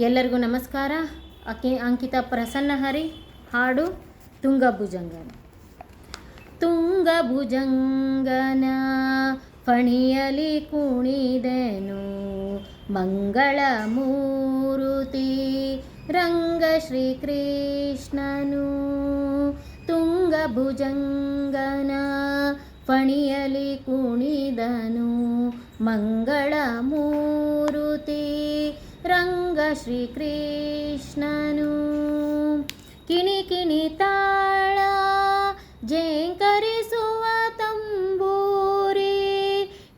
ಎಲ್ಲರಿಗೂ ನಮಸ್ಕಾರ. ಅಕಿ ಅಂಕಿತ ಪ್ರಸನ್ನ ಹರಿ, ಹಾಡು ತುಂಗಭುಜಂಗನ. ತುಂಗಭುಜಂಗನ ಫಣಿಯಲಿ ಕುಣಿದೆನು ಮಂಗಳ ಮೂರುತಿ ರಂಗ ಶ್ರೀಕೃಷ್ಣನು. ತುಂಗಭುಜಂಗನ ಫಣಿಯಲಿ ಕುಣಿದನು ಮಂಗಳ ಮೂರುತಿ ರಂಗ ಶ್ರೀಕೃಷ್ಣನು ಕಿಣಿ ಕಿಣಿ ತಾಳ ಜೇಂಕರಿಸುವ ತಂಬೂರಿ,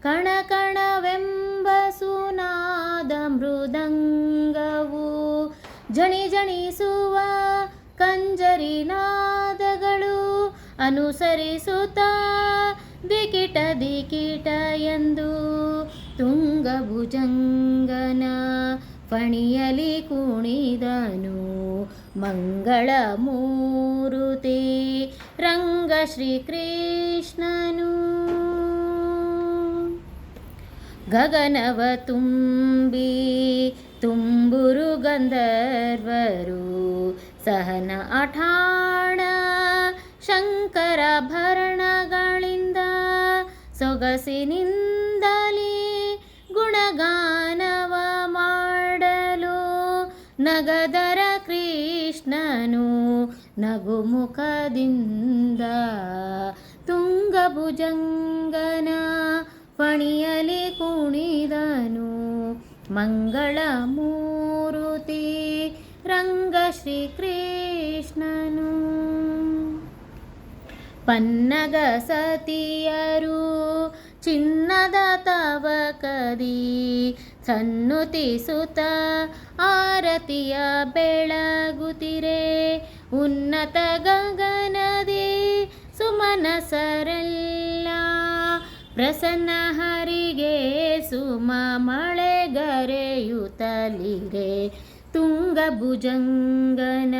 ಕಣ ಕಣವೆಂಬ ಸುನಾದ ಮೃದಂಗವು, ಜಣಿ ಜಣಿಸುವ ಕಂಜರಿ ನಾದಗಳು ಅನುಸರಿಸುತ್ತ ದಿಕಿಟ ದಿಕಿಟ ಎಂದು ತುಂಗಭುಜಂಗನ ಫಣಿಯಲಿ ಕುಣಿದನು ಮಂಗಳ ಮೂರುತಿ, ರಂಗ ಶ್ರೀಕೃಷ್ಣನು. ಗಗನವ ತುಂಬಿ ತುಂಬುರು ಗಂಧರ್ವರು, ಸಹನ ಅಠಾಣ ಶಂಕರ ಭರಣಗಳಿಂದ ಸೊಗಸಿನಿಂದಲೇ ಗುಣಗಾನವ ಮಾಡಲು ನಗದರ ಕೃಷ್ಣನು ನಗುಮುಖದಿಂದ ತುಂಗಭುಜಂಗನ ಫಣಿಯಲಿ ಕುಣಿದನು ಮಂಗಳ ಮೂರುತಿ ರಂಗ ಶ್ರೀಕೃಷ್ಣನು ಪನ್ನಗ ಸತಿಯರು ಚಿನ್ನದ ತವಕದಿ ಸನ್ನುತಿಸುತ್ತ ಆರತಿಯ ಬೆಳಗುತ್ತಿರೆ. ಉನ್ನತ ಗಗನದಿ ಸುಮನಸರಲ್ಲ ಪ್ರಸನ್ನ ಹರಿಗೆ ಸುಮ ಮಳೆಗರೆಯುತ್ತಲಿರೆ ತುಂಗಭುಜಂಗನ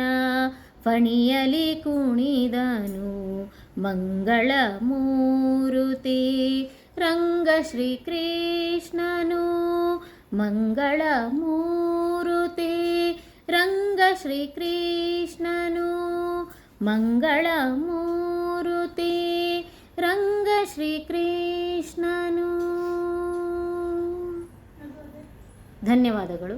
ಫಣಿಯಲಿ ಕುಣಿದನು ಮಂಗಳ ಮೂರುತಿ ರಂಗ ಶ್ರೀಕೃಷ್ಣನು ಮಂಗಳ ಮೂರುತಿ ರಂಗ ಶ್ರೀಕೃಷ್ಣನು ಮಂಗಳ ಮೂರುತಿ ರಂಗ ಶ್ರೀಕೃಷ್ಣನು ಧನ್ಯವಾದಗಳು.